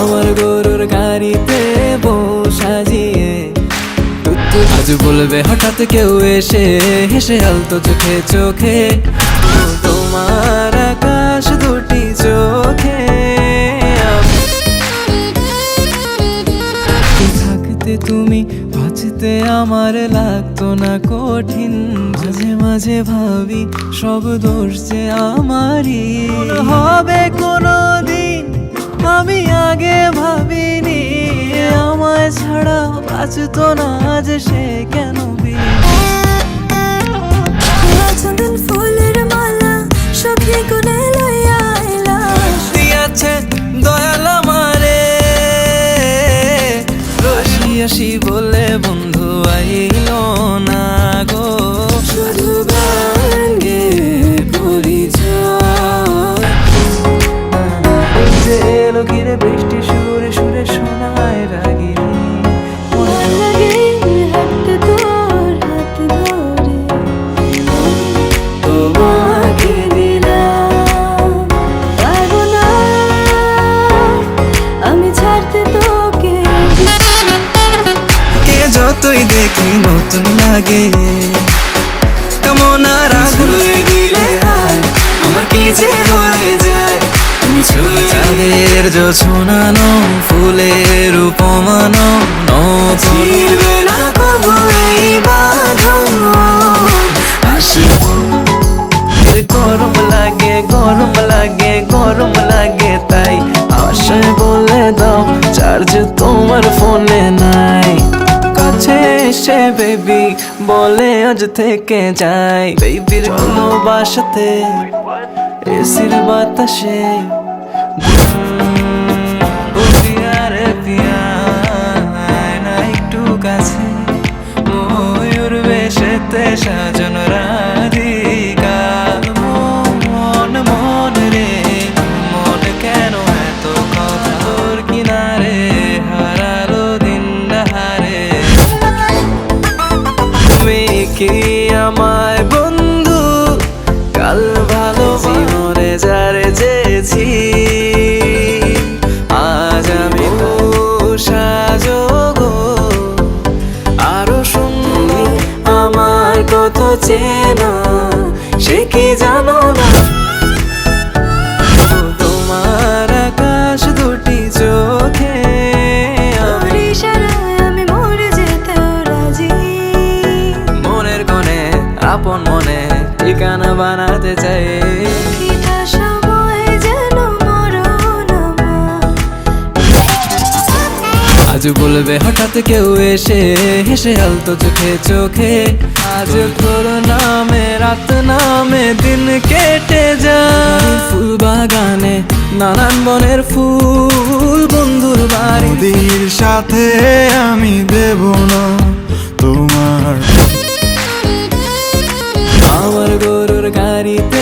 আমার গরুর গাড়িতে বউ সাজিয়ে আজ বলবে হঠাৎ কেউ এসে হেসে আলতো চোখে চোখে। তোমার আকাশ দুটি চোখে। থাকতে তুমি বাঁচতে আমার লাগতো না কঠিন। মাঝে মাঝে ভাবি সব দোষ যে আমারই। হবে কোনো বাঁচতো না যে সে কেন ফুলের মালা সখী কোনে লইয়া আইলা দিয়াছে দয়াল আমারে। রসি আসি বলে বন্ধু আইল। যতই দেখি নতুন লাগে। কেমন আর আগুয়ে দিলে আমার কি যে হয়ে যায়? তুমি ছুঁয়ে চাঁদের জোছনানো ফুলের উপমানো ছিড়বে না কবু এই বাঁধন। গরম লাগে গরম লাগে গরম লাগে তাই। আশায় বলে দাও চার্জ তোমার ফোনে নাই। এসে বেবি বলে আজ থেকে যাই। বেবির ভালোবাসাতে এসির বাতাসে। একটু কাছে। ময়ূর বেশেতে সাজন আমায় বন্ধু, কাল ভালো জীবনে যারে যেছি আজ আমি সাজগো আরও শুনি আমার কত চেনা বানাতে চাই। আজ বলবে হঠাৎ কেউ এসে হেসে আলতো চোখে চোখে। আজ তোর নামে রাত নামে দিন কেটে যায়। ফুল বাগানে নানান বনের ফুল বন্ধুর বাড়ি। সাথে আমি দেব না তোমার। আমার গরু গাড়িতে